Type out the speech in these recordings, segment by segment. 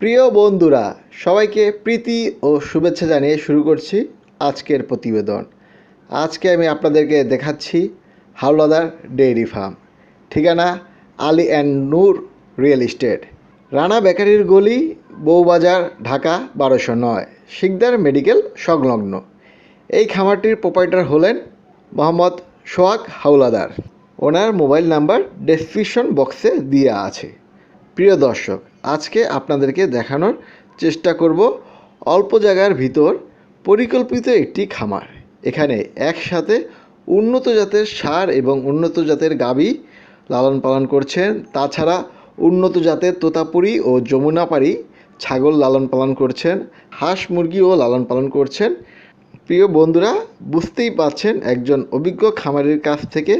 প্রিয় বন্ধুরা, সবাইকে প্রীতি ও শুভেচ্ছা জানিয়ে শুরু করছি আজকের প্রতিবেদন। আজকে আমি আপনাদেরকে দেখাচ্ছি হাওলাদার ডেইরি ফার্ম। ঠিকানা Ali and Noor real estate. Rana বেকারির গলি, বউবাজার, ঢাকা বারোশো নয়, শিকদার মেডিকেল সংলগ্ন। এই খামারটির প্রোপাইটার হলেন মোহাম্মদ সোহাগ হাওলাদার। ওনার মোবাইল নাম্বার ডেসক্রিপশন বক্সে দেওয়া আছে। প্রিয় দর্শক আজকে আপনাদেরকে দেখানোর চেষ্টা করব অল্প জায়গার ভিতর পরিকল্পিত একটি খামার। এখানে একসাথে উন্নত জাতের সার এবং উন্নত জাতের গাবি লালন পালন করছেন। তাছাড়া উন্নত জাতের তোতাপুরি ও যমুনাপাড়ি ছাগল লালন পালন করছেন। হাঁস মুরগিও লালন পালন করছেন। প্রিয় বন্ধুরা, বুঝতেই পাচ্ছেন একজন অভিজ্ঞ খামারের কাছ থেকে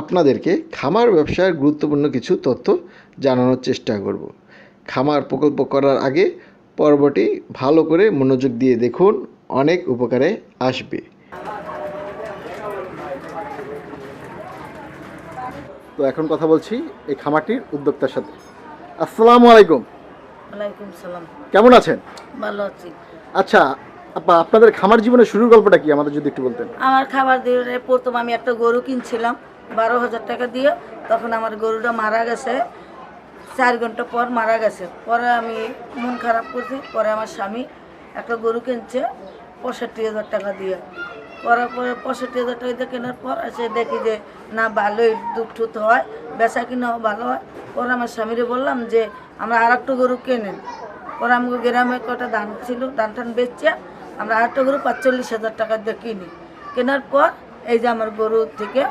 আপনাদেরকে খামার ব্যবসার গুরুত্বপূর্ণ কিছু তথ্য জানানোর চেষ্টা করব। খামার প্রকল্প করার আগে পর্বটি ভালো করে মনোযোগ দিয়ে দেখুন অনেক উপকারে আসবে। তো এখন কথা বলছি এই খামারটির উদ্যোক্তার সাথে। আসসালামু আলাইকুম। ওয়ালাইকুম সালাম। কেমন আছেন? ভালো আছি। আচ্ছা আপা আপনাদের খামার জীবনের শুরুর গল্পটা কি? আমাদের যদি একটু বলতেন। আমার খাবার দিয়ে প্রথম আমি একটা গরু কিনছিলাম বারো হাজার টাকা দিয়ে। তখন আমার গরুটা মারা গেছে। চার ঘণ্টা পর মারা গেছে। পরে আমি মন খারাপ করছি, পরে আমার স্বামী একটা গরু কিনছে, পঁয়ষট্টি হাজার টাকা দিয়ে। পরে পরে পঁয়ষট্টি হাজার টাকা দিয়ে কেনার পর এসে দেখি যে, না, ভালোই দুধ টুধ হয়, বেচা কিনাও ভালো হয়। পরে আমার স্বামীরে বললাম যে, আমরা আর একটা গরু কেনেন। পরে আমাকে গ্রামে কটা ধান ছিল, ধান টান বেচছে আমরা আর একটা গরু পাঁচচল্লিশ হাজার টাকা দিয়ে কিনি। কেনার পর এই যে আমার গরু থেকে,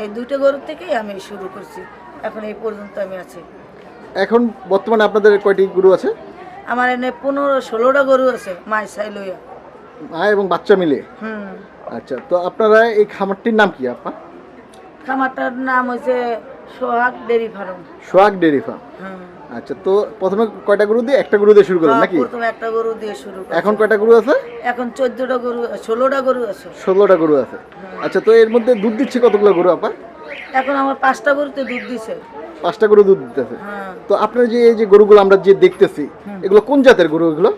এই দুইটা গরু থেকেই আমি শুরু করছি। এখন এই পর্যন্ত আমি আছি। এখন বর্তমানে আপনাদের কয়টি গরু আছে? আমার এনে পনেরো ষোলোটা গরু আছে মাই সাই লইয়া। মা এবং বাচ্চা মিলে? হুম। আচ্ছা তো আপনারা এই খামারটির নাম কি আপা? খামারটার নাম হয়েছে Sohag dairy farm. Sohag dairy farm. হুম। আচ্ছা তো প্রথমে কয়টা গরু দিয়ে একটা গরু দিয়ে শুরু করলেন হ্যাঁ, নাকি? প্রথমে একটা গরু দিয়ে শুরু। এখন কয়টা গরু আছে? এখন চোদ্দটা গরু ষোলোটা গরু আছে। ষোলোটা গরু আছে। আচ্ছা তো এর মধ্যে দুধ দিচ্ছে কতগুলো গরু আপা? এখন আমার পাঁচটা গরুতে দুধ দিছে। পাঁচটা গরু দুধ দিতেছে। হ্যাঁ। তো আপনার যে এই যে গরুগুলো আমরা যে দেখতেছি এগুলো কোন জাতের গরু এগুলো?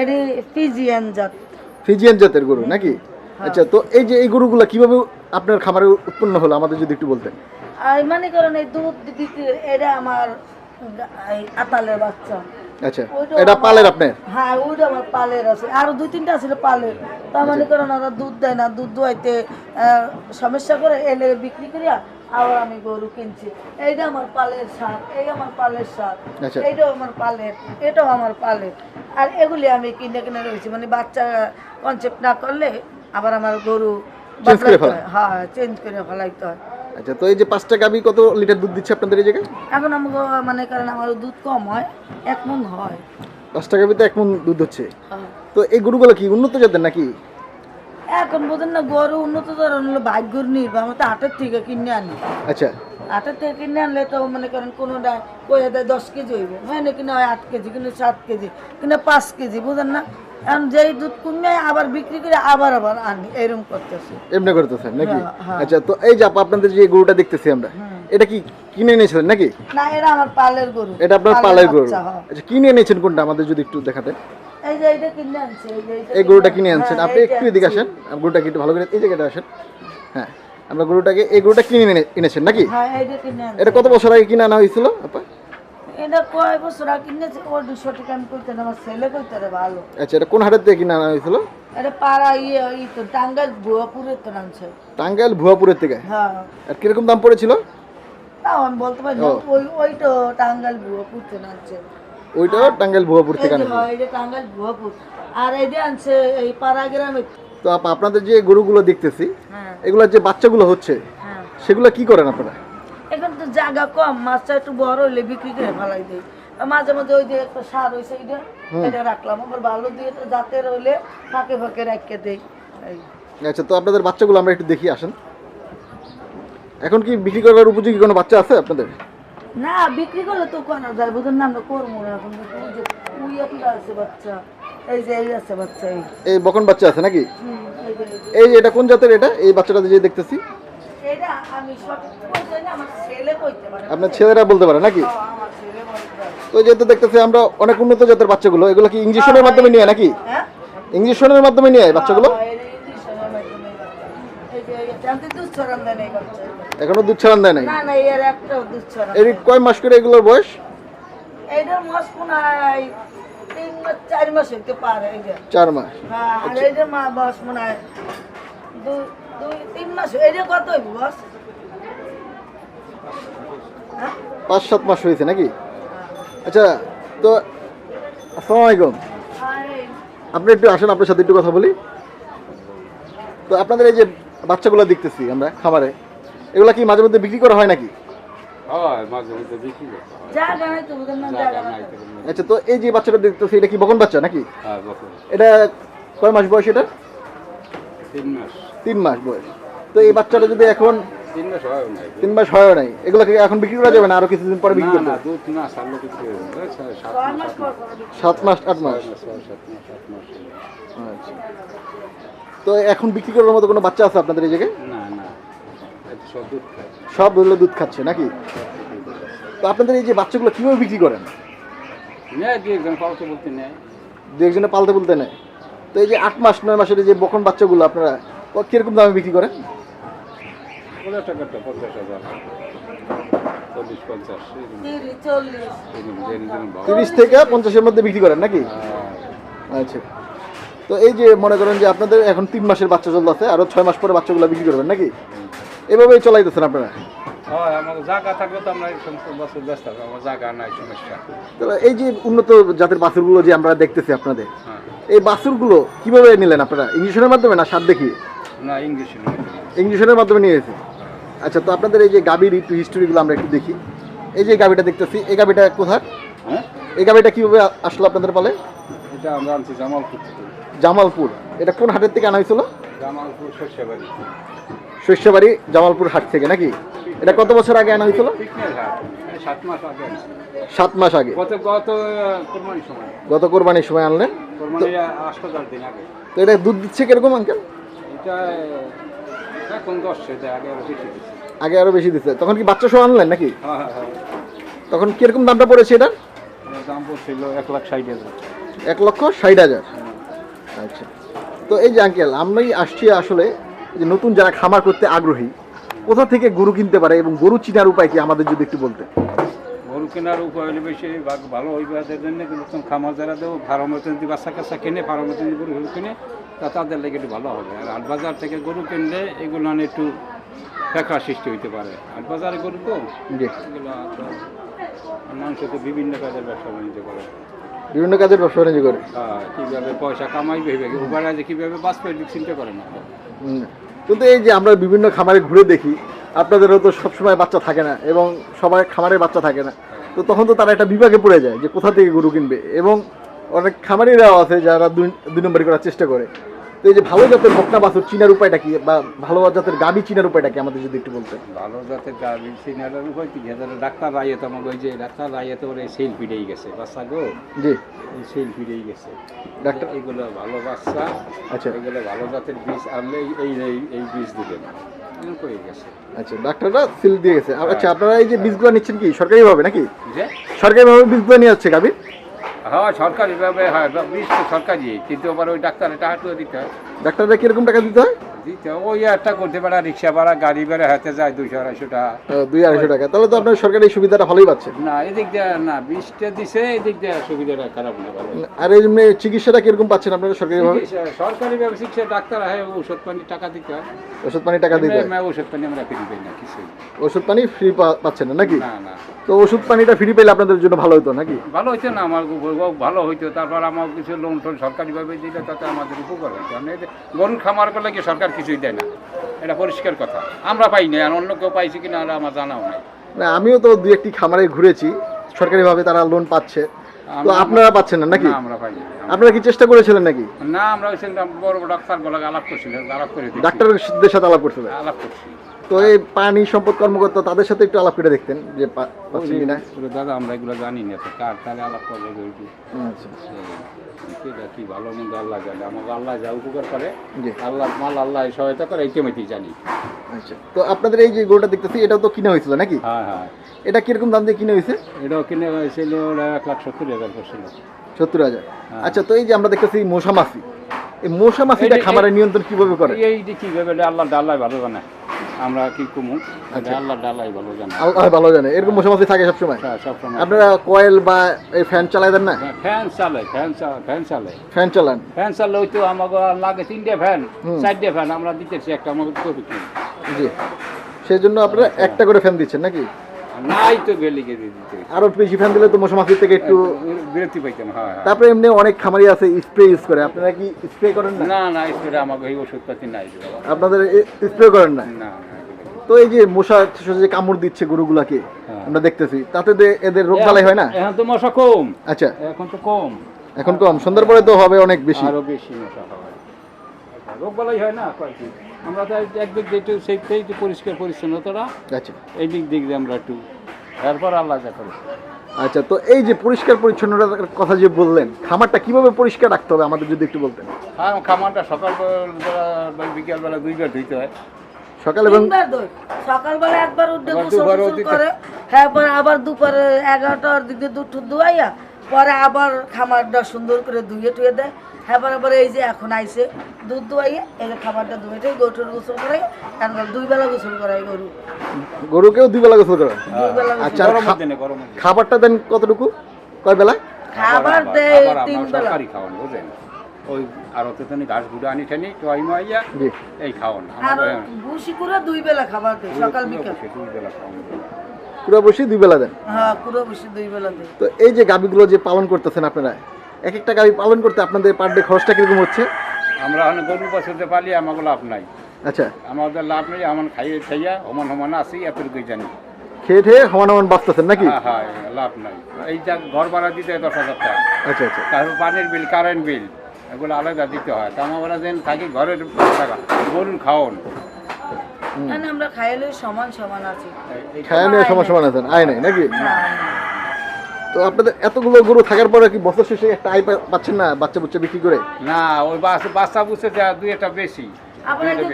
এটি ফিজিয়ান জাত। ফিজিয়ান জাতের গরু নাকি? আচ্ছা তো এই যে এই গরুগুলো কীভাবে আপনার খামারে উৎপন্ন হলো? আমাদের যদি একটু বলতেন। আই মানে কারণ এই দুধ দিতে এটা আমার আতালের বাচ্চা। আচ্ছা এটা পালের আপনার? হ্যাঁ ওইটা আমার পালের আছে। আরও দুই তিনটা আছে পালের তার মানে করেন ওরা দুধ দেয় না দুধ দোয়াইতে সমস্যা করে এলে বিক্রি করিয়া আবার আমি গরু কিনছি। এইটা আমার পালের এই আমার পালের সার আচ্ছা। এইটাও আমার পালের এটাও আমার পালের। আর এগুলি আমি কিনে কিনে রয়েছি মানে বাচ্চা কনসেপ্ট না করলে আবার আমার গরু। হ্যাঁ। চেঞ্জ করে ফেলাইতে হয়। আচ্ছা তো এই যে পাঁচটা গাবি কত লিটার দুধ দিচ্ছে আপনাদের এই জায়গায়? এখন আমাকে মানে কারণ আমার দুধ কম হয় এক মন হয়। পাঁচটা গাবিতে এক মন দুধ হচ্ছে? হ্যাঁ। তো এই গরুগুলো কি উন্নত জাতের নাকি? এখন বোঝেন না গরু উন্নত ধরন হলো ভাগ্যর নির্ভর আমরা তো হাটের থেকে কিনে আনি। আচ্ছা। হাটের থেকে কিনে আনলে তো মনে করেন কোনোটা কয়ে দেয় দশ কেজি হইবে। হয় না কিনা হয় আট কেজি কিনা সাত কেজি কিনা পাঁচ কেজি বুঝেন না? এখন যেই দুধ কমে আবার বিক্রি করে আবার আবার আনি এরকম করতেছে। এমনি করতেছেন নাকি? হ্যাঁ, হ্যাঁ। আচ্ছা তো এই যে আপনাদের যে গরুটা দেখতেছি আমরা এটা কি কিনে এনেছিলেন নাকি? না এরা আমার পালের গরু এটা আপনার পালের গরু। হ্যাঁ। আচ্ছা কিনে এনেছেন কোনটা? আমাদের যদি একটু দেখাতেন। এই যে এইটা কিনে এই গরুটা কিনে আনছেন। আপনি একটু এদিকে আসেন। গরুটা গরুটাকে একটু ভালো করে এই জায়গাটা আসেন। হ্যাঁ আমরা গরুটাকে এই গরুটা কিনে এনে- এনেছেন নাকি? হ্যাঁ এইটা কিনে এটা কত বছর আগে কিনে আনা হয়েছিল আপা? এটা কয় বছর আগে কিনেছে ও দুশো টাকা আমি করতে ছেলে করতে ভালো। আচ্ছা এটা কোন হাটের থেকে কিনে আনা হয়েছিল? এটা পাড়া ইয়ে ই তো টাঙ্গাইল ভুয়াপুরের তো নামছে টাঙ্গাইল ভুয়াপুরের থেকে? হ্যাঁ। আর কীরকম দাম পড়েছিল? তাও আমি বলতে পারি না ওই ওই তো টাঙ্গাইল ভুয়াপুর তো নামছে ওইটাও টাঙ্গাইল ভুয়াপুর থেকে যে আনা হয়, এটা টাঙ্গাইল ভুয়াপুর। আর এই যে আনছে এই পাড়া গ্রামে তো আপা আপনাদের যে গরুগুলো দেখতেছি হ্যাঁ। এগুলোর যে বাচ্চাগুলো হচ্ছে হ্যাঁ। সেগুলো কি করেন আপনারা? জায়গা কম মাছটা একটু বড় হলে বিক্রি করে ফেলাই দেয় মাঝে মাঝে ওই যে একটা সার হয়েছে এটা এটা রাখলাম। আবার ভালো দিয়ে তো জাতের হইলে ফাঁকে ফাঁকে রাখতে দেই। এই। আচ্ছা তো আপনাদের বাচ্চাগুলো আমরা একটু দেখি আসেন। এখন কি বিক্রি করার উপযোগী কোনো বাচ্চা আছে আপনাদের? না বিক্রি করলে তো করা যায় বুঝুন না আমরা করব না এখন। ওই একটা আছে বাচ্চা এই যে এই আছে বাচ্চা এই। বকন বাচ্চা আছে নাকি? এই এটা কোন জাতের এটা? এই বাচ্চাটা যে দেখতেছি। এটা আমি সঠিক আমার আপনার ছেলেরা বলতে পারে নাকি? হ্যাঁ, তো যেহেতু দেখতেছি আমরা অনেক উন্নত জাতের বাচ্চাগুলো এগুলো কি ইঞ্জেকশনের মাধ্যমে নিয়ে নাকি? ইঞ্জেকশনের মাধ্যমে নিয়ে বাচ্চাগুলো? হ্যাঁ, মাধ্যমে এই যে এই জানতে দুধ ছড়ান দেয় না এই বাচ্চা এখনও দুধ ছাড়ান দেয় নাই? না না এর কয় মাস করে এগুলোর বয়স? চার মাস হ্যাঁ আর এইটার মা মনে হয় দুই দুই তিন মাস কত বস পাঁচ সাত মাস হয়েছে নাকি? আচ্ছা তো আসসালামু আলাইকুম। আপনি একটু আসেন আপনার সাথে একটু কথা বলি। তো আপনাদের এই যে বাচ্চাগুলো দেখতেছি আমরা খামারে এগুলা কি মাঝে মধ্যে বিক্রি করা হয় নাকি? আচ্ছা তো এই যে বাচ্চাটা দেখতেছি এটা কি বকন বাচ্চা নাকি? হ্যাঁ, এটা কয় মাস বয়স এটা? তিন মাস। তিন মাস বয়স। তো এই বাচ্চাটা যদি এখন তিন মাস হয় নাই তিন মাস হয় নাই এখন বিক্রি করা যাবে না? আরও কিছুদিন পরে বিক্রি করতে? না দুধ না সারলে বিক্রি হবে সাত মাস আট মাস সাত মাস মাস ছয় মাস, ছয়, সাত মাস আট মাস। হলো। আচ্ছা। তো এখন বিক্রি করার মতো কোনো বাচ্চা আছে আপনাদের এই জায়গায়? না না। সব দুধ সব হলো দুধ খাচ্ছে নাকি? তো আপনাদের এই যে বাচ্চাগুলো কীভাবে বিক্রি করেন? নেয় কি একজন পালতে বলতে নেয়। দু একজনে পালতে বলতে নেয়। তো এই যে আট মাস নয় মাসের এই যে বকন বাচ্চাগুলো আপনারা কীরকম দামে বিক্রি করেন? পনেরো টাকাটা পঞ্চাশ হাজার। চল্লিশ পঞ্চাশ তিরিশ থেকে পঞ্চাশের মধ্যে বিক্রি করেন নাকি? আচ্ছা। তো এই যে মনে করেন যে আপনাদের এখন তিন মাসের বাচ্চা চলতেছে আরও ছয় মাস পরে বাচ্চাগুলো বিক্রি করবেন নাকি? এভাবেই চলাইতেছেন আপনারা? হয় এই যে উন্নত জাতের বাছুরগুলো যে আমরা দেখতেছি আপনাদের হ্যাঁ। এই বাছুরগুলো কীভাবে নিলেন আপনারা? ইঞ্জেকশনের মাধ্যমে না সার দেখিয়ে? না ইংলিশ ইঞ্জেকশনের মাধ্যমে নিয়ে এসেছে আচ্ছা তো আপনাদের এই যে গাভীর একটু হিস্টোরিগুলো আমরা একটু দেখি। এই যে গাভীটা দেখতেছি এই গাভীটা কোথায় হ্যাঁ? এই গাভীটা কীভাবে আসলো আপনাদের পালে? এটা আমরা আনছি জামালপুর জামালপুর। এটা কোন হাটের থেকে আনা হয়েছিল? জামালপুর শস্যবাড়ি। শস্যবাড়ি জামালপুর হাট থেকে নাকি? এটা কত বছর আগে আনা হয়েছিল? সাত মাস আগে সাত মাস আগে। গত গত কোরবানির সময়। গত কোরবানির সময় আনলেন? কোরবানির আটটা দিন আগে। তো এটা দুধ দিচ্ছে কীরকম আঙ্কেল? এটা এখন দশ আগে আরও বেশি দিচ্ছে তখন কি বাচ্চা সহ আনলেন নাকি? হ্যাঁ হ্যাঁ হ্যাঁ। তখন কীরকম দামটা পড়েছে এটা দাম পড়ছিল এক লাখ ষাট হাজার। এক লক্ষ ষাট হাজার। আচ্ছা। তো এই যে আঙ্কেল আমি আসছি আসলে যে নতুন যারা খামার করতে আগ্রহী কোথা থেকে গরু কিনতে পারে এবং গরু চিনার উপায় কি? আমাদের যদি একটু বলতে। গরু কেনার উপায় হলে বেশি ভালো হইবে জন্য কিন্তু খামার যারা দেবো ফার্মের বাচ্চা কাচ্চা কিনে ফার্মের গরু কিনে তা তাদের লেগে একটু ভালো হবে। আর হাট বাজার থেকে গরু কিনলে এগুলো একটু ফেঁকা সৃষ্টি হইতে পারে। হাট বাজারে গরু তো এগুলো মানুষ তো বিভিন্ন কাজের ব্যবসা বাণিজ্য করে। বিভিন্ন কাজের ব্যবসা বাণিজ্য করে। হ্যাঁ, কীভাবে পয়সা কামাই ভেবে উপায় আছে কীভাবে বাঁচবে চিন্তা করে না কিন্তু এই যে আমরা বিভিন্ন খামারে ঘুরে দেখি আপনাদেরও তো সবসময় বাচ্চা থাকে না এবং সবাই খামারে বাচ্চা থাকে না। তো তখন তো তারা একটা বিভাগে পড়ে যায় যে কোথা থেকে গরু কিনবে এবং অনেক খামারিরাও আছে যারা দুই নম্বরই করার চেষ্টা করে। তো এই যে ভালো জাতের বকনা বাছুর চিনার উপায়টা কি? বা ভালো জাতের গাবি চিনার উপায়টা কি? আমাদের যদি একটু বলতেন। ভালো জাতের গাভী সিনিয়রের উপর তিন হাজার ডাক্তার রাইয়ে তো আমাকে ওই যে ডাক্তার রাইয়ে তো ওরে সেল ফিরেই গেছে। বাচ্চা গো জি। সেল ফিরেই গেছে। ডাক্তার এগুলো ভালো বাচ্চা আচ্ছা। এগুলো ভালো জাতের বীজ আনলে এই এই এই বীজ দিবেন গেছে? আচ্ছা ডাক্তাররা সিল দিয়ে গেছে। আচ্ছা আপনারা এই যে বীজগুলো নিচ্ছেন কি? সরকারিভাবে নাকি? সরকারিভাবে বীজগুলো নিয়ে যাচ্ছে গাবি হ্যাঁ সরকারিভাবে হয় বীজ তো সরকারি কিন্তু আবার ওই ডাক্তার এটা হাঁটুয়ে দিতে হয়। ডাক্তাররা কীরকম টাকা দিতে হয়? দিতে হয়। ওই একটা করতে পারে রিক্সা ভাড়া গাড়ি ভাড়া হাতে যায় দুইশো আড়াইশো টাকা। দুই আড়াইশো টাকা। তাহলে তো আপনার সরকারি সুবিধাটা ভালোই পাচ্ছেন না এদিক দিয়ে না বীজটা দিছে এদিক দিয়ে সুবিধাটা খারাপ না আর এই এমনি চিকিৎসাটা কীরকম পাচ্ছেন আপনারা সরকারিভাবে চিকিৎসা- সরকারি ভাবে চিকিৎসা ডাক্তার হয় ওষুধ পানি টাকা দিতে হয়। ওষুধ পানি টাকা দিতে হয়? ওষুধ পানি আমরা ফ্রি পাই না কিছু ওষুধ পানি ফ্রি পাচ্ছেন না নাকি? না না। তো ওষুধ পানিটা ফ্রি পেলে আপনাদের জন্য ভালো হতো নাকি? ভালো হইতো না আমার ভালো হইতো। তারপর আমার কিছু লোন টোন সরকারিভাবে দিলে তাতে আমাদের উপকার হইতো। আমি এই খামার করলে কি সরকার কিছুই দেয় না? এটা পরিষ্কার কথা। আমরা পাই না আর অন্য কেউ পাইছি কিনা আর আমার জানাও নাই। না আমিও তো দু একটি খামারে ঘুরেছি সরকারিভাবে তারা লোন পাচ্ছে। তো আপনারা পাচ্ছেন না নাকি? আমরা পাই না আপনারা কি চেষ্টা করেছিলেন নাকি? না আমরা বড় বড় ডাক্তার বলা আলাপ করছিল আলাপ করে। ডাক্তারদের সাথে আলাপ করছিলেন? আলাপ করছি। তো এই পানি সম্পদ কর্মকর্তা তাদের সাথে একটু আলাপ করে দেখতেন যে পাচ্ছেন কিনা। দাদা আমরা এগুলো জানি না কার তাহলে আলাপ করলে গরুটি আচ্ছা। এটা কি ভালো মন্দ আল্লাহ জানে? আমাকে আল্লাহ যা উপকার করে আল্লাহ মাল আল্লাহ সহায়তা করে এই কেমিতেই জানি। আচ্ছা। তো আপনাদের এই যে গরুটা দেখতেছি এটাও তো কিনে হয়েছিল নাকি? হ্যাঁ হ্যাঁ। এটা কীরকম দাম দিয়ে কিনে হয়েছে? এটাও কিনে হয়েছিল এক লাখ সত্তর হাজার করছিল সত্তর হাজার। হ্যাঁ। আচ্ছা তো এই যে আমরা দেখতেছি মশা মাছি। এই মশা মাছিটা খামারের নিয়ন্ত্রণ কীভাবে করে? এই যে কি ভেবে এটা আল্লাহ ভালো জানে। আমরা কি কমু? আচ্ছা। আল্লাহ ডাল্লাই ভালো জানে। আল্লাহ ভালো জানে। এরকম মশা মাছি থাকে সবসময়? হ্যাঁ, সবসময়। আপনারা কয়েল বা এই ফ্যান চালাই দেন না? ফ্যান চালে ফ্যান চা- ফ্যান চালে ফ্যান চালান? ফ্যান চাললে ওই তো আমাকে লাগে তিনটে ফ্যান। চারটে ফ্যান আমরা দিতেছি একটা আমাকে কবি কি? জি। সেই জন্য আপনারা একটা করে ফ্যান দিচ্ছেন নাকি? নাই তো বেলিকে দিয়ে দিতে। আরও বেশি ফ্যান দিলে তো মশা মাছির থেকে একটু বিরতি পাইতাম হ্যাঁ হ্যাঁ। তারপরে এমনি অনেক খামারি আছে স্প্রে ইউজ করে। আপনারা কি স্প্রে করেন না? না না স্প্রে আমাকে এই ওষুধপাতি নাই। আপনাদের স্প্রে করেন না না। তো এই যে মশা যে কামড় দিচ্ছে গরুগুলাকে হ্যাঁ। আমরা দেখতেছি তাতে এদের রোগ বালাই হয় না? এখন তো মশা কম। আচ্ছা। এখন তো কম। এখন কম। সন্ধ্যার পরে তো হবে অনেক বেশি। আরও বেশি মশা হয় রোগ বালাই হয় না কয়েকটি আমরা তো একদিক দিয়ে একটু একটু পরিষ্কার পরিচ্ছন্নতাটা। আচ্ছা। এই দিক দিক দিয়ে আমরা একটু তারপর আল্লাহ যা করে। আচ্ছা তো এই যে পরিষ্কার পরিচ্ছন্নতার কথা যে বললেন খামারটা কীভাবে পরিষ্কার রাখতে হবে আমাদের যদি একটু বলতেন? আর খামারটা সকালবেলা বা বিকেলবেলা দুইবার ধুইতে হয়। সকাল এবং সকালবেলা একবার উঠে গোসল করে হ্যাঁ পরে আবার দুপুরে এগারোটার দিকে দুটো ধুয়াইয়া পরে আবার খামারটা সুন্দর করে ধুয়ে টুয়ে দেয়। হ্যাঁ পরে এই যে এখন আইছে দুধ ধুয়াইয়া এই যে খাবারটা ধুয়ে গরুর গোসল করাই কারণ দুই বেলা গোসল করাই গরু। গরুকেও দুই বেলা গোসল করেন দুই বেলা গোসল আচ্ছা দিনে। খাবারটা দেন কতটুকু? কয় বেলা? খাবার দেয় তিন বেলা ওই আর অত তো ঘাস গুঁড়ো আনি ঠানি টোয়াই মাইয়া এই খাওয়ান ভুসি করে দুই বেলা খাবার দেয় সকাল বিকাল। দুই বেলা খাওয়ান পুরো বসে দুই বেলা দেন? হ্যাঁ পুরো ভুসি দুই বেলা দেয়। তো এই যে গাবিগুলো যে পালন করতেছেন আপনারা এক একটা গাবি পালন করতে আপনাদের পার ডে খরচটা কীরকম হচ্ছে? আমরা অনেক গরু পাশে পালি আমাকে লাভ নাই। আচ্ছা। আমাদের লাভ নেই আমার খাইয়ে খাইয়া সমান সমান আছি এতটুকুই জানি। খেয়ে ঠেয়ে সমান সমান বাঁচতেছেন নাকি? হ্যাঁ হ্যাঁ লাভ নাই। এই যা ঘর ভাড়া দিতে দশ হাজার টাকা। আচ্ছা আচ্ছা। তারপর পানির বিল কারেন্ট বিল এগুলো আলাদা দিতে হয়। তা আমরা যেন থাকি ঘরের টাকা গরুর খাওয়ান মানে আমরা খাইলে সমান সমান আছি। এই- এই- খায় নিয়ে সমান সমান আছেন আয় নাই নাকি? তো আপনাদের এতগুলো গরু থাকার পরে কি বছর শেষে একটা আয় পা- পাচ্ছেন না বাচ্চা বুচ্চা বিক্রি করে? না ওই বাচ্চা বাচ্চা যা দুই একটা বেশি।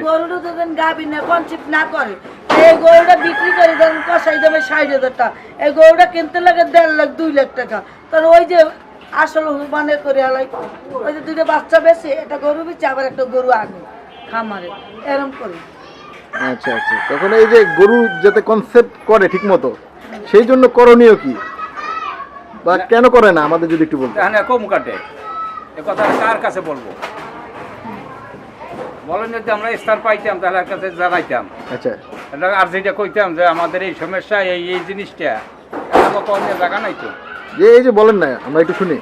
গরুটা গাবি না না করে। এই গরুটা বিক্রি করে ধরেন কষাই দেবে ষাট হাজার টাকা। এই গরুটা কিনতে লাগে দেড় লাখ দুই লাখ টাকা। তার ওই যে আসল মানে করে আলাই ওই যে দুইটা বাচ্চা বেশি একটা গরু বেচে আবার একটা গরু আনে খামারে। এরম করে। আচ্ছা আচ্ছা। তখন এই যে গরু যাতে কনসেপ্ট করে ঠিক মতো সেই জন্য করণীয় কি? বা কেন করে না? আমাদের যদি একটু বলতে এখানে কম কাটে। এ কথা কার কাছে বলব? বলেন যদি আমরা স্থান পাইতাম তাহলে আর কাছে জানাইতাম। আচ্ছা। আর যেটা কইতাম যে আমাদের এই সমস্যা এই এই জিনিসটা। আমাকে অন্য জায়গা নাই তো। যে এই যে বলেন না আমরা একটু শুনি।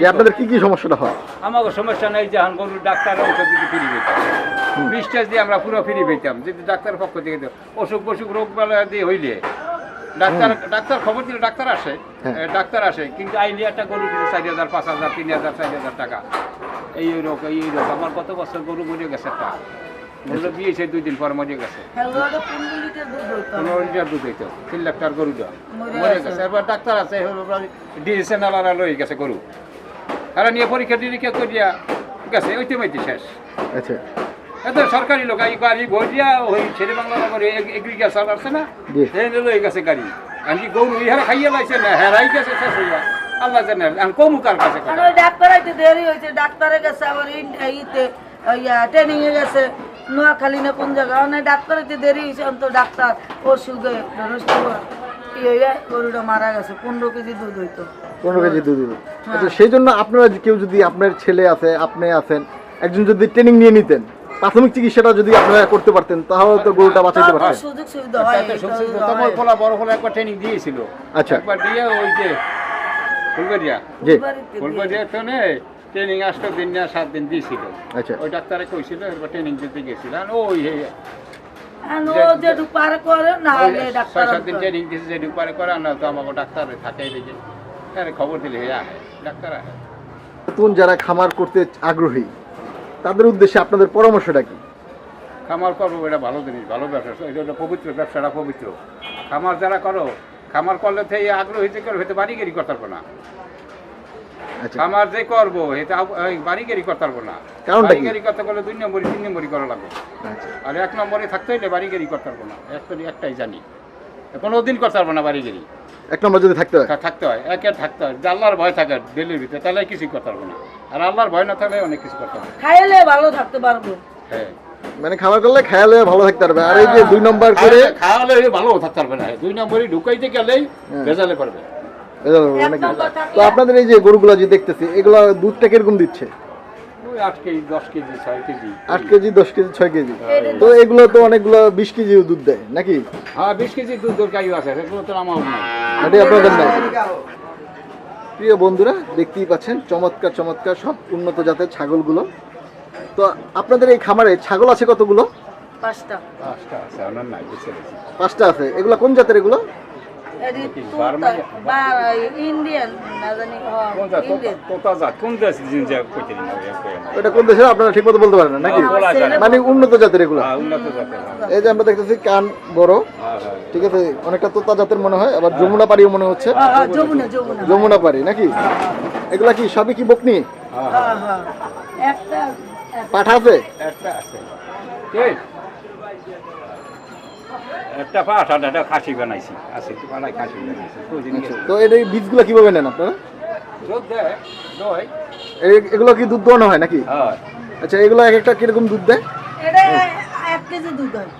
যে আপনাদের কি কি সমস্যাটা হয়? আমাকে সমস্যা নেই যে গরুর ডাক্তার ঔষধ দিতে ফ্রি পেতাম। বিশ টেস্ট দিয়ে আমরা পুরো ফ্রি পেতাম যদি ডাক্তারের পক্ষ থেকে। অসুখ বসুখ রোগ বেলা দিয়ে হইলে। ডাক্তার ডাক্তার খবর দিলে ডাক্তার আসে হ্যাঁ। ডাক্তার আসে কিন্তু আইলে একটা গরু দিতে চার হাজার পাঁচ হাজার তিন হাজার চার হাজার টাকা। এই রোগ এই রোগ আমার কত বছর গরু মরে গেছে একটা গরুটা বিয়েছে দুই দিন পর মরে গেছে। পনেরো লিটার দুধ হইতো। তিন লাখ টাকার গরু দেওয়া। মরে গেছে। এবার ডাক্তার আছে ডিএসএন আলারা লই গেছে গরু। তারা নিয়ে পরীক্ষা নিরীক্ষা করিয়া গেছে। ওই তেমাইতে শেষ। আচ্ছা। এত সরকারি লোক এই গাড়ি গড়িয়া ওই ছেলে বাংলা নগরে এগ্রিকালচার আছে না? লই গেছে গাড়ি। আমি গরু ইহারা খাইয়া লাইছে না? হেরাই গেছে শেষ হইয়া। আল্লাহ জানে। আমি কমু কার কাছে ডাক্তার আইতে দেরি হয়েছে ডাক্তারে গেছে আবার ইন- ইতে ট্রেনিং এ গেছে। নোয়াখালী না কোন জায়গা? মানে ডাক্তার আইতে দেরি হয়েছে অন্ত ডাক্তার ওষুধে ই হইয়া গরুটা মারা গেছে পনেরো কেজি দুধ হইতো। পনেরো কেজি দুধ দিবে। আচ্ছা সেই জন্য আপনারা কেউ যদি আপনার ছেলে আছে আপনি আছেন একজন যদি ট্রেনিং নিয়ে নিতেন প্রাথমিক চিকিৎসাটা যদি আপনারা করতে পারতেন তাহলে তো গরুটা বাঁচাইতে তারপর পারতেন। সুযোগ সুবিধা হয় তোমার হয়। পোলা বড় পোলা একবার ট্রেনিং দিয়েছিল। আচ্ছা। একবার দিয়ে ওই যে ফুলবাড়িয়া। জি। ফুলবাড়িয়া তো নেই। ট্রেনিং আসতো দিন না সাত দিন দিয়েছিল। আচ্ছা। ওই ডাক্তারে কইছিল এরপর ট্রেনিং দিতে গেছিল। ওই হে- আর পার করে না ওই হলে ডাক্তার ছয় সাত দিন ট্রেনিং দিয়েছে যেটুকু পারে করে না তো আমাকে ডাক্তার থাকাই দেখে আরে খবর দিলে হে ডাক্তার নতুন যারা খামার করতে আগ্রহী তাদের উদ্দেশ্যে আপনাদের পরামর্শটা কি? খামার করব এটা ভালো জিনিস ভালো ব্যবসা। এটা পবিত্র ব্যবসাটা পবিত্র। খামার যারা করো খামার করলে তো এই আগ্রহ হয়েছে কেউ হয়তো বাড়িগেরি করতে পারব না। আচ্ছা। খামার যে করব এটা বাড়িগেরি করতে পারব না? বাড়িগেরি করতে গেলে দুই নম্বরই তিন নম্বরই করা লাগবে। আচ্ছা। আর এক নম্বরে থাকতে হইলে বাড়িগেরি করতে পারব না। একটাই একটাই জানি। কোনো দিন করতে পারব না বাড়িগেরি এক নম্বর যদি থাকতে হয়? থাকতে হয়। একে থাকতে হয়। আল্লাহর ভয় থাকে ডেলির ভিতরে তাহলে কিছুই করতে পারব না। আর আল্লাহর ভয় না থাকলে অনেক কিছু করতে হবে খাইলে ভালো থাকতে পারব। হ্যাঁ। মানে খাবার করলে খেয়ালে ভালো থাকতে পারবে। আর এই যে দুই নম্বর করে খাওয়ালে- খাওয়ালে ভালো থাকতে পারবে না। দুই নম্বরই ঢুকাইতে গেলেই হ্যাঁ। ভেজালে পারবে তো আপনাদের এই যে গরুগুলো যে দেখতেছি এগুলো দুধটা কীরকম দিচ্ছে? আট কেজি দশ কেজি ছয় কেজি। কেজি এটা তো এগুলো তো অনেকগুলো বিশ কেজি দুধ দেয় নাকি? হ্যাঁ বিশ কেজি দুধ দরকারি আছে সেগুলো তো আমার নাই। আপনাদের নাই। প্রিয় বন্ধুরা দেখতেই পাচ্ছেন চমৎকার চমৎকার সব উন্নত জাতের ছাগলগুলো। তো আপনাদের এই খামারে ছাগল আছে কতগুলো? পাঁচটা। পাঁচটা আছে পাঁচটা আছে। এগুলো কোন জাতের এগুলো? এটি কি, তুতা- বার্মা? বা ইন্ডিয়ান না জানি ইন্ডিয়ান। তোতা জাত। কোন দেশ জিনিস কইতে দিন এটা কোন দেশের আপনারা ঠিক মতো বলতে পারেন না নাকি? না। মানে উন্নত জাতের এগুলো। হ্যাঁ উন্নত জাতের হ্যাঁ। এই যে আমরা দেখতেছি কান বড় হ্যাঁ ঠিক আছে অনেকটা তোতা জাতের মনে হয় আবার যমুনা পাড়িও মনে হচ্ছে। যমুনা যমুনা। যমুনা পাড়ি নাকি? এগুলা কি সবই কি বকনি? হ্যাঁ হ্যাঁ। হ্যাঁ একটা পাঠা আছে? একটা আছে। একটা খাসি বানাইছি। আছে তো পাড়ায় খাসি বানাইছি। তো এর এই বীজগুলো কীভাবে নেন আপনারা? দুধ দেয় দই। এই- এগুলো কি দুধ দোয়ানো হয় নাকি? হ্যাঁ। আচ্ছা এগুলো এক একটা কীরকম দুধ দেয়? এটা এক কেজি দুধ হয়।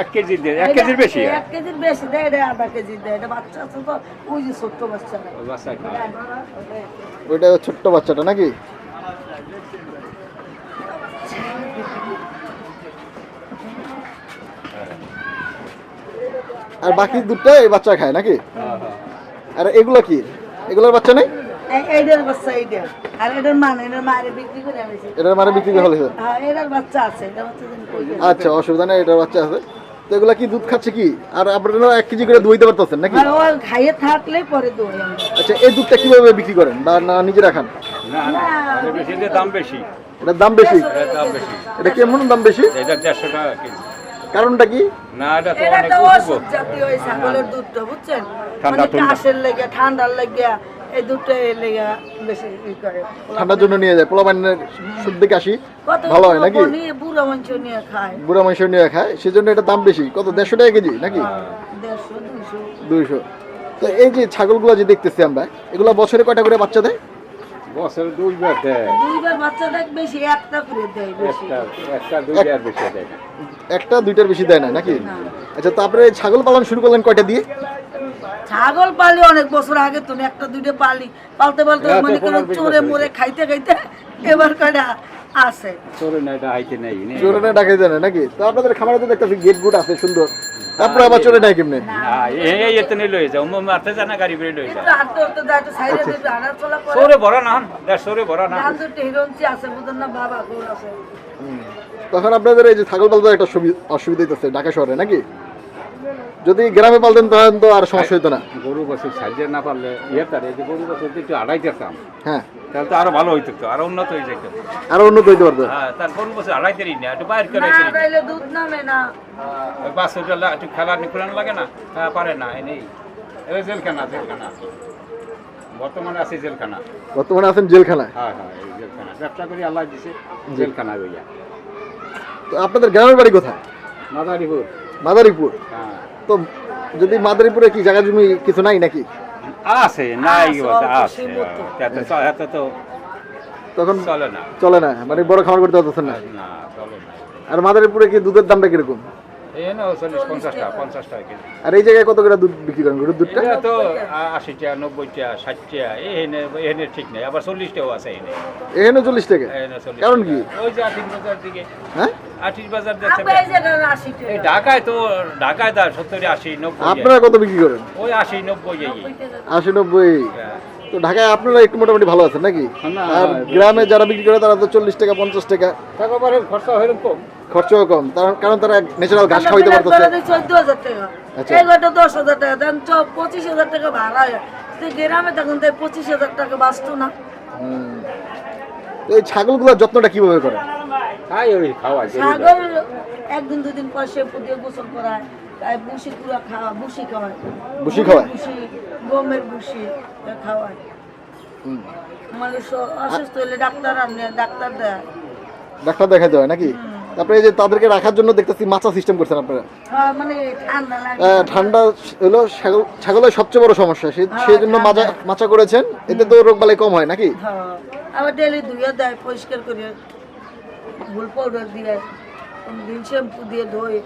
এক কেজি দেয় এক কেজির বেশি এক কেজির বেশি দেয় এটা আধা কেজি দেয়। এটা বাচ্চা আছে তো ওই যে ছোট্ট বাচ্চা বাচ্চা ওইটা ছোট্ট বাচ্চাটা নাকি? আর বাকি দুধটা এই বাচ্চা খায় নাকি? হ্যাঁ হ্যাঁ আর এগুলো কি? এগুলোর বাচ্চা নেই? বাচ্চা আর এটার মান বিক্রি করে আনেছি। এটার বিক্রি করা হয়েছে হ্যাঁ এটার বাচ্চা আছে এটা। আচ্ছা অসুবিধা নেই এটার বাচ্চা আছে। তো এগুলা কি দুধ খাচ্ছে কি? আর আপনারা এক কেজি করে দুইতে পারতেছেন নাকি? খাইয়ে থাকলে পরে দই আচ্ছা এই দুধটা কীভাবে বিক্রি করেন? বা না নিজেরা খান? দাম বেশি। দাম বেশি? এটার দাম বেশি। এটা কেমন দাম বেশি? এটা দেড়শো টাকা কেজি। কারণটা কি? না এটা তো অনেক ওষুধ জাতীয় ওই ছাগলের দুধটা বুঝছেন? ঠান্ডা, মানে কাশের লেগে ঠান্ডার লেগে এই দুধটা লেগে বেশি ই করে। ঠান্ডার জন্য নিয়ে যায়। পোলা বান্নের শুদ্ধ কাশি? ভালো হয় নাকি? বুড়া মাংস নিয়ে খায়। বুড়া মাংস নিয়ে খায়। সেজন্য এটা দাম বেশি। কত দেড়শো টাকা কেজি নাকি? দেড়শো দুইশো। তো এই যে ছাগলগুলো যে দেখতেছি আমরা এগুলো বছরে কয়টা করে বাচ্চা দেয়? বছরে দুইবার দেয়। দুইবার বাচ্চা দেখ বেশি একটা করে দেয় বেশি। একটা একটা দুইবার বেশি দেয়। একটা দুইটার বেশি দেয় না নাকি? আচ্ছা তারপরে ছাগল পালন শুরু করলেন কয়টা দিয়ে? ছাগল পালি অনেক বছর আগে তুমি একটা দুইটা পালি। পালতে পালতে মনে করো চোরে মোরে খাইতে খাইতে এবার কয়টা? আছে। চোরে না নেই নে। দেয় না নাকি? তো আপনাদের খামারে তো দেখতেছি গেট গুট আছে সুন্দর। তারপরে আবার চোরে নাই কেমনে? না। এই যাও মারতে জানা গাড়ি যাও। একটু একটু সাইডে আচ্ছা। একটু সরে ভরা না সরে ভরা না। না তখন আপনাদের এই যে ছাগল পালতে একটা সুবি- অসুবিধা হইতেছে ঢাকা শহরে নাকি? যদি গ্রামে পালতেন তখন তো আর সমস্যা হইতো না। গরু বছর সাজিয়ে না পারলে ইয়ে তার গরু একটু আড়াই হ্যাঁ। তাহলে তো আরও ভালো হইতো তো আরও উন্নত হয়ে যেত আরও উন্নত হইতে পারতো হ্যাঁ তার গরু বছর আড়াই দেরি না একটু বাইর করে দেরি তাইলে দুধ নামে না। ওই বাছুরটা লা- একটু খেলা নিকুলান লাগে না? হ্যাঁ পারে না এই নেই। এই জেলখানা জেলখানা। বর্তমানে আছে জেলখানা। বর্তমানে আছেন জেলখানায়? হ্যাঁ হ্যাঁ এই জেলখানা। ব্যবসা করি আল্লাহ দিছে জেলখানা হইয়া। তো আপনাদের গ্রামের বাড়ি কোথায়? মাদারীপুর। মাদারীপুর। হ্যাঁ। তো যদি মাদারীপুরে কি জায়গা জমি কিছু নাই নাকি? আছে নাই আছে, চ- এতে তো তখন চলে না। চলে না মানে বড় খামার করতে পারতেছেন না। না চলে আর মাদারীপুরে কি দুধের দামটা কীরকম? এই চল্লিশ পঞ্চাশ টাকা পঞ্চাশ টাকা কেজি। আর এই জায়গায় কত করে দুধ বিক্রি করেন গরুর দুধটা? তো আ- আশি টাকা নব্বই টাকা ষাট টাকা এনে এনে ঠিক নেই আবার চল্লিশ টাকাও আছে এখানে চল্লিশ টাকা? কারণ কি? ওই যে দিকে। হ্যাঁ? আটির বাজার এই টাকা। ঢাকায় তো ঢাকায় সত্তর আশি নব্বই আপনারা কত বিক্রি করেন? ওই আশি নব্বই আশি নব্বই হ্যাঁ। তো ঢাকায় আপনারা একটু মোটামুটি ভালো আছেন নাকি? আর গ্রামে যারা বিক্রি করে তারা তো চল্লিশ টাকা পঞ্চাশ টাকা। টাকা পরে খরচা হয়ে কম খরচাও কম। কারণ তারা ন্যাচারাল ঘাস খাওয়াইতে পারতেছে চোদ্দ হাজার টাকা। আচ্ছা। এই ঘরটা দশ হাজার টাকা দেন পঁচিশ হাজার টাকা ভাড়া হয়। গ্রামে তখন তাই পঁচিশ হাজার টাকা বাঁচতো না। এই ছাগলগুলোর যত্নটা কীভাবে করেন? তাই ওই একদিন দুদিন পর শ্যাম্পু দিয়ে গোসল করায় তাই বুসি কুড়া খাওয়া বুসি খাওয়ায়। ভুসি খাওয়ায়? বুসি গমের বুসি খাওয়ায়। মানে অসুস্থ হলে ডাক্তার আনে ডাক্তার দেয়। ডাক্তার দেখাতে হয় নাকি? তারপরে এই যে তাদেরকে রাখার জন্য দেখতেছি মাচা সিস্টেম করছেন আপনারা। হ্যাঁ, মানে ঠান্ডা হলো ছাগল- ছাগলের সবচেয়ে বড় সমস্যা। সে- হ্যাঁ, সেই জন্য। মাচা করেছেন এতে তো রোগ বালাই কম হয় নাকি? হ্যাঁ আবার ডেলি ধুয়ে দেয় পরিষ্কার করে ভুল পাউডার দিয়ে দিন শ্যাম্পু দিয়ে ধোয়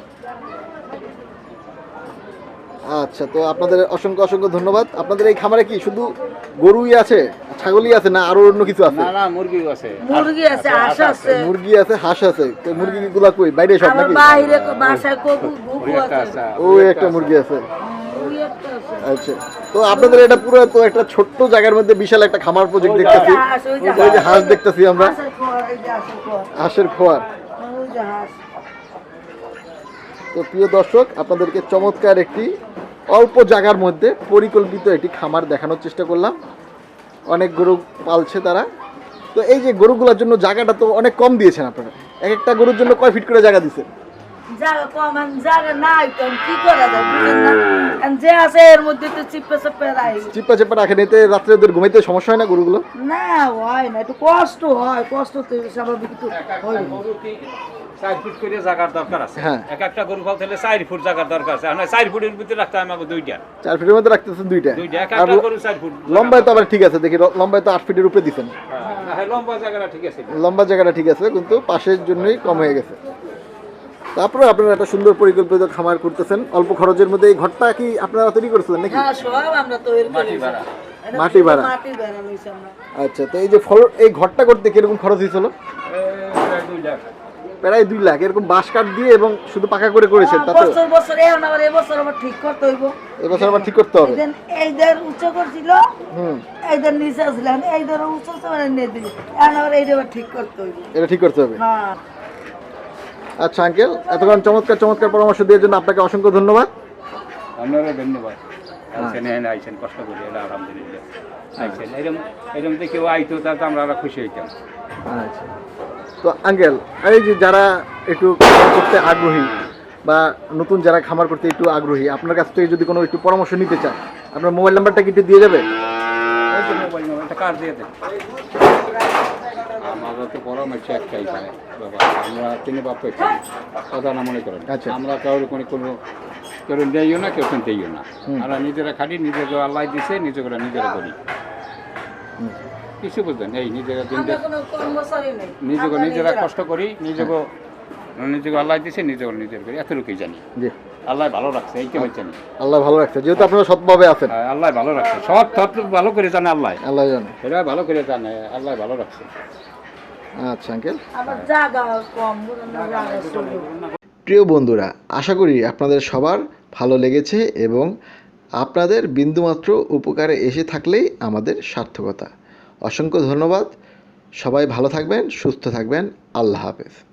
আচ্ছা তো আপনাদের অসংখ্য অসংখ্য ধন্যবাদ। আপনাদের এই খামারে কি শুধু গরুই আছে ছাগলই আছে না আরও অন্য কিছু আছে? না না মুরগি আছে। মুরগি আছে হাঁস আছে। মুরগি আছে হাঁস আছে। তো মুরগি গুলা কই? বাইরে সব নাকি? বাইরে বাসায় একটা আছে। ওই একটা মুরগি আছে। আচ্ছা। তো আপনাদের এটা পুরো তো একটা ছোট্ট জায়গার মধ্যে বিশাল একটা খামার প্রজেক্ট দেখতেছি। ওই যে হাঁস। দেখতেছি আমরা। হাঁসের খোয়ার। তো প্রিয় দর্শক আপনাদেরকে চমৎকার একটি অল্প জায়গার মধ্যে পরিকল্পিত একটি খামার দেখানোর চেষ্টা করলাম। অনেক গরু পালছে তারা। তো এই যে গরুগুলোর জন্য জায়গাটা তো অনেক কম দিয়েছেন আপনারা। এক একটা গরুর জন্য কয় ফিট করে জায়গা দিচ্ছেন জায়গা কম জায়গা নাই কি করা যায় যে আছে এর মধ্যে তো চিপে রাখেন এতে রাত্রে ওদের ঘুমাইতে সমস্যা হয় না গরুগুলো? না হয় না একটু কষ্ট হয় কষ্ট তো স্বাভাবিক তো হয় চার ফুট করে জায়গার দরকার আছে? হ্যাঁ। এক একটা গরু ফল তাহলে চার ফুট জায়গার দরকার আছে। আর চার ফুটের ভিতরে রাখতে হয় আমাকে দুইটা। চার ফিটের মধ্যে রাখতেছেন দুইটা? দুইটা এক একটা গরু চার ফুট লম্বায় তো আবার ঠিক আছে দেখি লম্বায় তো আট ফিটের উপরে দিচ্ছেন হ্যাঁ, হ্যাঁ, লম্বা জায়গাটা ঠিক আছে। লম্বা জায়গাটা ঠিক আছে কিন্তু পাশের জন্যই কম হয়ে গেছে। তারপরে আপনারা একটা সুন্দর পরিকল্পিত খামার করতেছেন। অল্প খরচের মধ্যে এই ঘরটা কি আপনারা তৈরি করেছিলেন নাকি? হ্যাঁ সব আমরা তৈরি করি। মাটি ভাড়া। মাটি ভাড়া। লইছি আমরা। আচ্ছা তো এই যে ফল এই ঘরটা করতে কীরকম খরচ হয়েছিল? প্রায় দুই লাখ। প্রায় দুই লাখ। এরকম বাঁশ কাঠ দিয়ে এবং শুধু পাকা করে করেছেন তা তো বছর বছর এখন আবার এবছর আবার ঠিক করতে হইব। এবছর আবার ঠিক করতে হবে? এইদিন এইদের উচ্চ করছিল হুম। এইদের নিচে আসলেন এইদের উচ্চ মানে নিয়ে দিল এখন আবার এইটা আবার ঠিক করতে হইব। এটা ঠিক করতে হবে? হ্যাঁ। আচ্ছা আঙ্কেল এতক্ষণ চমৎকার চমৎকার পরামর্শ দেওয়ার জন্য আপনাকে অসংখ্য ধন্যবাদ। আপনারও ধন্যবাদ। আইসেন হ্যাঁ কষ্ট করে এটা আলহামদুলিল্লাহ। আইসেন এরকম এরকম যে কেউ আইতো তাতে আমরা খুশি হইতাম। আচ্ছা। তো আঙ্কেল এই যে যারা একটু করতে আগ্রহী বা নতুন যারা খামার করতে একটু আগ্রহী আপনার কাছ থেকে যদি কোনো একটু পরামর্শ নিতে চান আপনার মোবাইল নাম্বারটা কি একটু দিয়ে যাবে? মোবাইল মোবাইলটা কার দিয়ে দেন? আমাদের তো পরামর্শ একটাই পায় বাবা আমরা তিনি বাপ কথা না মনে করেন। আচ্ছা। আমরা কারোর কোনো কোনো কেউ দেইও না কেউ দেইও না। আমরা নিজেরা খাটি নিজেকে আল্লাহ দিছে নিজে করে নিজেরা করি। কিছু বুঝলেন? এই নিজেরা কোনো নিজেকে নিজেরা কষ্ট করি নিজেকে হ্যাঁ। নিজেকে আল্লাহ দিছে নিজেকে নিজের করি। এতটুকুই জানি। জি। আল্লাহ ভালো রাখছে এইটা হচ্ছে না আল্লাহ ভালো রাখছে। যেহেতু আপনারা সৎভাবে আছেন। আল্লাহ ভালো রাখছে। সব সব ভালো করে জানে আল্লাহ। আল্লাহ জানে। সেটা ভালো করে জানে আল্লাহ ভালো রাখছে। আচ্ছা আঙ্কেল প্রিয় বন্ধুরা আশা করি আপনাদের সবার ভালো লেগেছে এবং আপনাদের বিন্দুমাত্র উপকারে এসে থাকলেই আমাদের সার্থকতা। অসংখ্য ধন্যবাদ। সবাই ভালো থাকবেন সুস্থ থাকবেন। আল্লাহ হাফেজ।